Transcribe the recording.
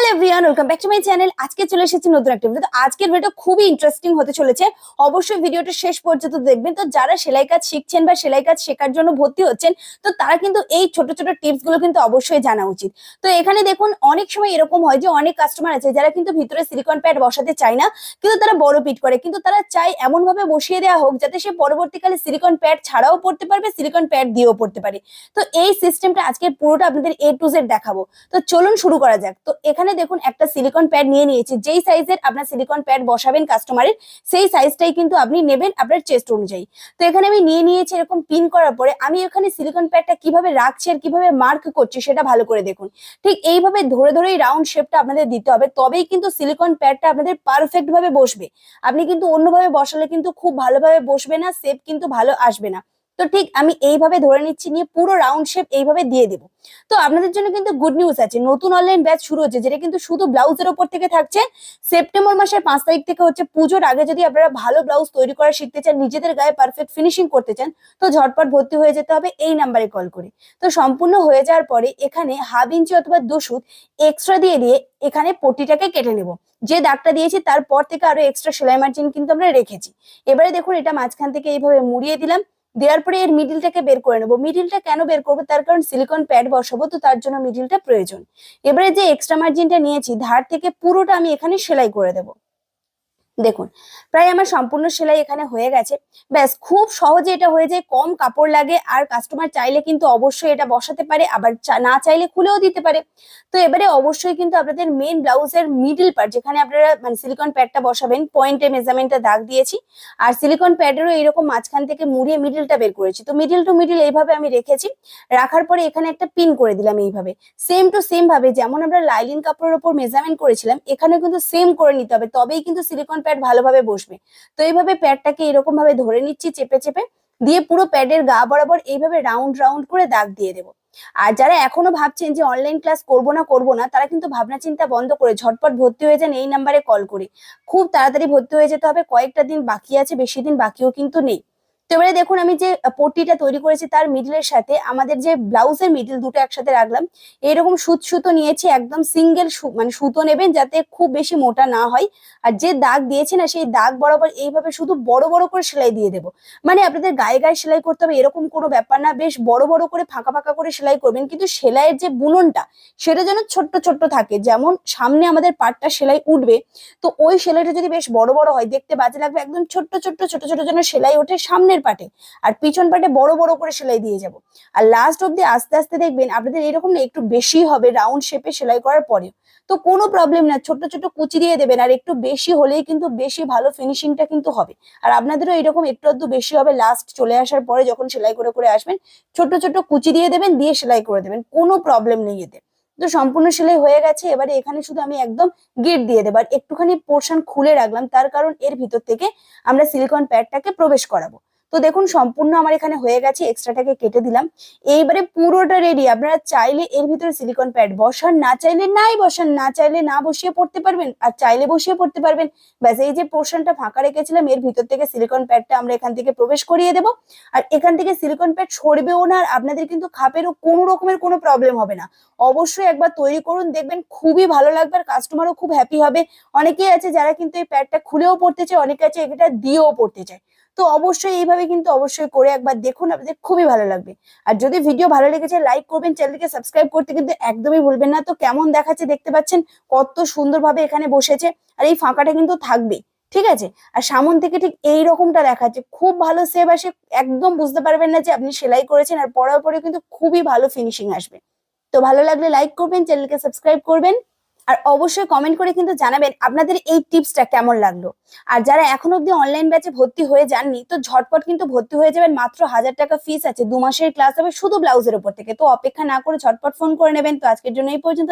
Hello everyone welcome back to my channel আজকে চলে এসেছি নতুন একটা ভিডিও তো। আজকের ভিডিও খুবই ইন্টারেস্টিং হতে চলেছে। অবশ্যই ভিডিওটা শেষ পর্যন্ত দেখবেন। তো যারা সেলাই কাজ শিখছেন বা সেলাই কাজ শেখার জন্য ভর্তি হচ্ছেন, তো তারা কিন্তু এই ছোট ছোট কিন্তু অবশ্যই জানা উচিত। তো এখানে দেখুন, অনেক সময় এরকম হয় যে অনেক কাস্টমার আছে যারা কিন্তু ভিতরে সিলিকন প্যাড বসাতে চায় না, কিন্তু তারা বড় পিট করে। কিন্তু তারা চায় এমন ভাবে বসিয়ে দেওয়া হোক যাতে সে পরবর্তীকালে সিলিকন প্যাড ছাড়াও পড়তে পারবে সিলিকন প্যাড দিয়েও পড়তে পারে। তো এই সিস্টেমটা আজকে পুরোটা আপনাদের এ টু জেড দেখাবো। তো চলুন শুরু করা যাক। তো এখানে দেখুন একটা সিলিকন প্যাড নিয়ে নিয়েছি। যেই সাইজের আপনার সিলিকন প্যাড বসাবেন কাস্টমারের সেই সাইজটাই কিন্তু আপনি নেবেন আপনার চেস্ট অনুযায়ী। তো এখানে আমি নিয়ে নিয়েছি এরকম পিন করার পরে আমি এখানে সিলিকন প্যাডটা কীভাবে রাখছি আর কীভাবে মার্ক করছি সেটা ভালো করে দেখুন। ঠিক এইভাবে ধরে ধরেই রাউন্ড শেপটা আপনাদের দিতে হবে, তবেই কিন্তু সিলিকন প্যাডটা আপনাদের পারফেক্ট ভাবে বসবে। আপনি কিন্তু অন্যভাবে বসালে কিন্তু খুব ভালোভাবে বসবে না শেপ কিন্তু ভালো আসবে না। তো ঠিক আমি এইভাবে ধরে নিচ্ছি, নিয়ে পুরো রাউন্ড শেপ এইভাবে দিয়ে দেবো। তো আপনাদের জন্য কিন্তু গুড নিউজ আছে, নতুন অনলাইন ব্যাচ শুরু হচ্ছে, যেটা কিন্তু শুধু ব্লাউজের ওপর থেকে থাকছে। সেপ্টেম্বর মাসের পাঁচ তারিখ থেকে হচ্ছে পুজোর আগে যদি আপনারা ভালো ব্লাউজ তৈরি করা শিখতে চান, নিজেদের গায়ে পারফেক্ট ফিনিশিং করতে চান, তো ঝটপট ভর্তি হয়ে যেতে হবে এই নাম্বারে কল করে। তো সম্পূর্ণ হয়ে যাওয়ার পরে এখানে হাফ ইঞ্চি অথবা দুশুদ এক্সট্রা দিয়ে দিয়ে এখানে পট্টিটাকে কেটে নেব। যে দাগটা দিয়েছি, তারপর থেকে আরও এক্সট্রা সেলাই মার্জিন কিন্তু আমরা রেখেছি। এবারে দেখুন, এটা মাঝখান থেকে এইভাবে মুড়িয়ে দিলাম। দেওয়ার পরে এর মিডিলটাকে বের করে নেব। মিডিলটা কেন বের করব? তার কারণ সিলিকন প্যাড বসাবো, তো তার জন্য মিডিলটা প্রয়োজন। এবারে যে এক্সট্রা মার্জিনটা নিয়েছি, ধার থেকে পুরোটা আমি এখানে সেলাই করে দেবো। দেখুন, প্রায় আমার সম্পূর্ণ সেলাই এখানে হয়ে গেছে। ব্যাস, খুব সহজে এটা হয়ে যায়, কম কাপড় লাগে আর কাস্টমার চাইলে কিন্তু অবশ্যই এটা বসাতে পারে, আবার না চাইলে খুলেও দিতে পারে। তো এবারে অবশ্যই কিন্তু আপনাদের মেন ব্লাউজের মিডল পার্ট যেখানে আপনারা মানে সিলিকন প্যাডটা বসাবেন পয়েন্টে মেজারমেন্টটা দাগ দিয়েছি, আর সিলিকন প্যাডেরও এরকম মাঝখান থেকে মুড়িয়ে মিডলটা বের করেছি। তো মিডিল টু মিডিল এইভাবে আমি রেখেছি, রাখার পরে এখানে একটা পিন করে দিলাম এইভাবে। সেম টু সেম ভাবে যেমন আমরা লাইলিন কাপড়ের উপর মেজারমেন্ট করেছিলাম এখানে কিন্তু সেম করে নিতে হবে, তবেই কিন্তু সিলিকন প্যাড ভালোভাবে বসবে। তো এইভাবে প্যাডটাকে এরকম ভাবে ধরে নিচ্ছি চেপে চেপে, দিয়ে পুরো প্যাডের গা বরাবর এইভাবে রাউন্ড রাউন্ড করে দাগ দিয়ে দেবো। আর যারা এখনও ভাবছেন যে অনলাইন ক্লাস করব না করব না, তারা কিন্তু ভাবনা চিন্তা বন্ধ করে ঝটপট ভর্তি হয়ে যান এই নাম্বারে কল করে। খুব তাড়াতাড়ি ভর্তি হয়ে যেতে হবে, কয়েকটা দিন বাকি আছে, বেশি দিন বাকিও কিন্তু নেই। তো এবারে দেখুন, আমি যে পট্টিটা তৈরি করেছি তার মিডলের সাথে আমাদের যে ব্লাউজের মিডল দুটো একসাথে রাখলাম, এরকম সুত সুতো নিয়েছি, একদম সিঙ্গেল মানে সুতো নেবেন যাতে খুব বেশি মোটা না হয়। আর যে দাগ দিয়েছে না, সেই দাগ বরাবর এইভাবে শুধু বড় বড় করে সেলাই দিয়ে দেবো। মানে আপনাদের গায়ে গায়ে সেলাই করতে হবে, এরকম কোনো ব্যাপার না, বেশ বড় বড় করে ফাঁকা ফাঁকা করে সেলাই করবেন। কিন্তু সেলাইয়ের যে বুননটা, সেটা যেন ছোট্ট ছোট্ট থাকে, যেমন সামনে আমাদের পাটটা সেলাই উঠবে, তো ওই সেলাইটা যদি বেশ বড় বড় হয়, দেখতে বাজে লাগবে, একদম ছোট্ট ছোট্ট ছোট ছোট যেন সেলাই ওঠে সামনের পাটে, আর পিছন পাটে বড় বড় করে সেলাই দিয়ে যাব। আর লাস্ট অব্দি আস্তে আস্তে দেখবেন আপনাদের এরকম না একটু বেশি হবে রাউন্ড শেপে সেলাই করার পরে তো কোনো প্রবলেম না ছোট ছোট কুচি দিয়ে দেবেন, আর একটু বেশি হলেই কিন্তু বেশি ভালো ফিনিশিংটা কিন্তু হবে। আর আপনাদেরও এরকম একটু আধটু বেশি হবে লাস্ট চলে আসার পরে যখন সেলাই করে করে আসবেন ছোট ছোট কুচি দিয়ে দেবেন, দিয়ে সেলাই করে দেবেন, কোনো প্রবলেম নেই এতে। তো সম্পূর্ণ সেলাই হয়ে গেছে, এবারে এখানে শুধু আমি একদম গিট দিয়ে দেবো, আর একটুখানি পোর্শন খুলে রাখলাম, তার কারণ এর ভিতর থেকে আমরা সিলিকন প্যাডটাকে প্রবেশ করাবো। তো দেখুন, সম্পূর্ণ আমার এখানে হয়ে গেছে এক্সট্রাটাকে কেটে দিলাম। এইবারে পুরোটা রেডি আপনারা চাইলে এর ভিতরে সিলিকন প্যাড বসান, না চাইলে নাই বসান, না চাইলে না বসিয়ে পড়তে পারবেন, আর চাইলে বসিয়ে পড়তে পারবেন। ব্যাস, এই যে পোর্শনটা ফাঁকা রেখেছিলাম, এর ভিতর থেকে সিলিকন প্যাডটা আমরা এখান থেকে প্রবেশ করিয়ে দেবো। আর এখান থেকে সিলিকন প্যাড সরবেও না, আর আপনাদের কিন্তু খাপেরও কোনো রকমের কোনো প্রবলেম হবে না। অবশ্যই একবার তৈরি করুন, দেখবেন খুবই ভালো লাগবে, আর কাস্টমারও খুব হ্যাপি হবে। অনেকেই আছে যারা কিন্তু এই প্যাডটা খুলেও পড়তে চায়, অনেকে আছে এটা দিয়েও পড়তে চায়। তো অবশ্যই এইভাবে কিন্তু অবশ্যই করে একবার দেখুন, আপনাদের খুবই ভালো লাগবে। আর যদি ভিডিও ভালো লেগেছে লাইক করবেন চ্যানেলকে সাবস্ক্রাইব করতে কিন্তু একদমই ভুলবেন না। তো কেমন দেখাচ্ছে দেখতে পাচ্ছেন, কত সুন্দরভাবে এখানে বসেছে আর এই ফাঁকাটা কিন্তু থাকবে, ঠিক আছে? আর সামন থেকে ঠিক এই রকমটা দেখাচ্ছে, খুব ভালো সেভ আসে, একদম বুঝতে পারবেন না যে আপনি সেলাই করেছেন আর পড়ার পরে কিন্তু খুবই ভালো ফিনিশিং আসবে। তো ভালো লাগলে লাইক করবেন চ্যানেলকে সাবস্ক্রাইব করবেন। আর অবশ্যই কমেন্ট করে কিন্তু জানাবেন আপনাদের এই টিপসটা কেমন লাগল। আর যারা এখন অবধি অনলাইন ব্যাচে ভর্তি হয়ে যাননি, তো ঝটপট কিন্তু ভর্তি হয়ে যাবেন, মাত্র হাজার টাকা ফিস আছে, দু মাসের ক্লাস হবে শুধু ব্লাউজের উপর থেকে। তো অপেক্ষা না করে ঝটপট ফোন করে নেবেন। তো আজকের জন্য এই পর্যন্ত